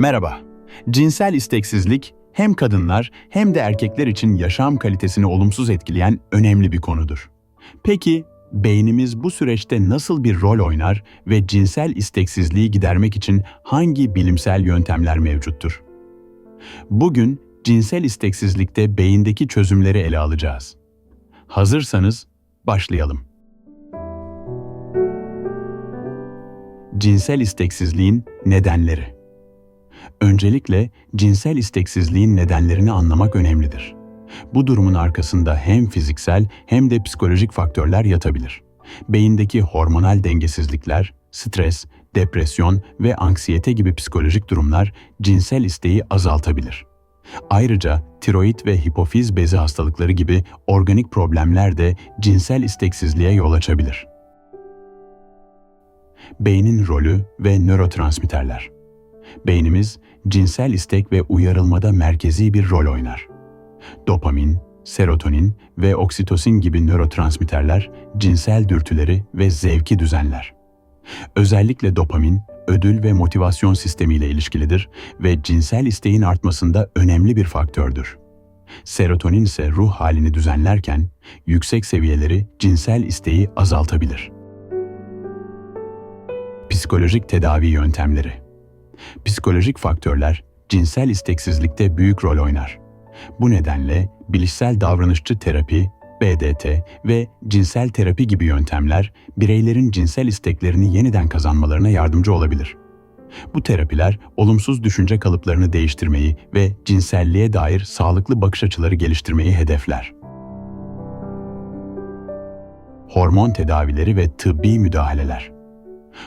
Merhaba. Cinsel isteksizlik hem kadınlar hem de erkekler için yaşam kalitesini olumsuz etkileyen önemli bir konudur. Peki beynimiz bu süreçte nasıl bir rol oynar ve cinsel isteksizliği gidermek için hangi bilimsel yöntemler mevcuttur? Bugün cinsel isteksizlikte beyindeki çözümleri ele alacağız. Hazırsanız başlayalım. Cinsel isteksizliğin nedenleri Öncelikle cinsel isteksizliğin nedenlerini anlamak önemlidir. Bu durumun arkasında hem fiziksel hem de psikolojik faktörler yatabilir. Beyindeki hormonal dengesizlikler, stres, depresyon ve anksiyete gibi psikolojik durumlar cinsel isteği azaltabilir. Ayrıca tiroid ve hipofiz bezi hastalıkları gibi organik problemler de cinsel isteksizliğe yol açabilir. Beynin rolü ve nörotransmitterler Beynimiz cinsel istek ve uyarılmada merkezi bir rol oynar. Dopamin, serotonin ve oksitosin gibi nörotransmitterler cinsel dürtüleri ve zevki düzenler. Özellikle dopamin, ödül ve motivasyon sistemiyle ilişkilidir ve cinsel isteğin artmasında önemli bir faktördür. Serotonin ise ruh halini düzenlerken yüksek seviyeleri cinsel isteği azaltabilir. Psikolojik tedavi yöntemleri Psikolojik faktörler cinsel isteksizlikte büyük rol oynar. Bu nedenle bilişsel davranışçı terapi, BDT ve cinsel terapi gibi yöntemler bireylerin cinsel isteklerini yeniden kazanmalarına yardımcı olabilir. Bu terapiler olumsuz düşünce kalıplarını değiştirmeyi ve cinselliğe dair sağlıklı bakış açıları geliştirmeyi hedefler. Hormon tedavileri ve tıbbi müdahaleler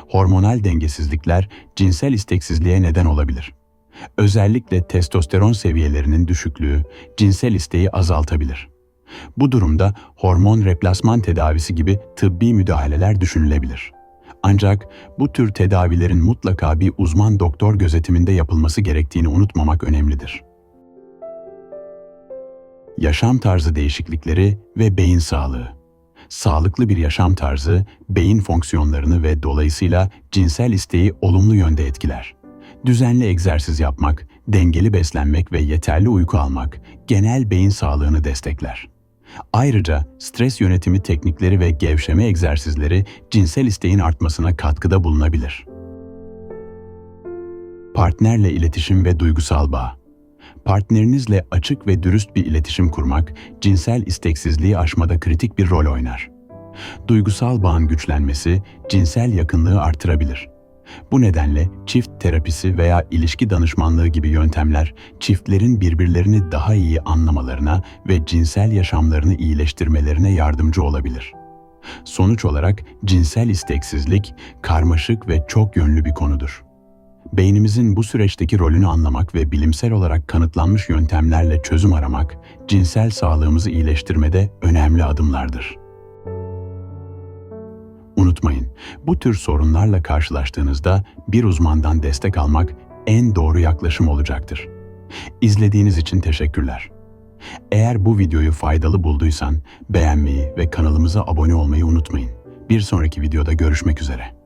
hormonal dengesizlikler cinsel isteksizliğe neden olabilir. Özellikle testosteron seviyelerinin düşüklüğü cinsel isteği azaltabilir. Bu durumda hormon replasman tedavisi gibi tıbbi müdahaleler düşünülebilir. Ancak bu tür tedavilerin mutlaka bir uzman doktor gözetiminde yapılması gerektiğini unutmamak önemlidir. Yaşam tarzı değişiklikleri ve beyin sağlığı sağlıklı bir yaşam tarzı beyin fonksiyonlarını ve dolayısıyla cinsel isteği olumlu yönde etkiler. Düzenli egzersiz yapmak, dengeli beslenmek ve yeterli uyku almak genel beyin sağlığını destekler. Ayrıca stres yönetimi teknikleri ve gevşeme egzersizleri cinsel isteğin artmasına katkıda bulunabilir. Partnerle iletişim ve duygusal bağ partnerinizle açık ve dürüst bir iletişim kurmak, cinsel isteksizliği aşmada kritik bir rol oynar. Duygusal bağın güçlenmesi, cinsel yakınlığı artırabilir. Bu nedenle çift terapisi veya ilişki danışmanlığı gibi yöntemler, çiftlerin birbirlerini daha iyi anlamalarına ve cinsel yaşamlarını iyileştirmelerine yardımcı olabilir. Sonuç olarak cinsel isteksizlik karmaşık ve çok yönlü bir konudur. Beynimizin bu süreçteki rolünü anlamak ve bilimsel olarak kanıtlanmış yöntemlerle çözüm aramak, cinsel sağlığımızı iyileştirmede önemli adımlardır. Unutmayın, bu tür sorunlarla karşılaştığınızda bir uzmandan destek almak en doğru yaklaşım olacaktır. İzlediğiniz için teşekkürler. Eğer bu videoyu faydalı bulduysan beğenmeyi ve kanalımıza abone olmayı unutmayın. Bir sonraki videoda görüşmek üzere.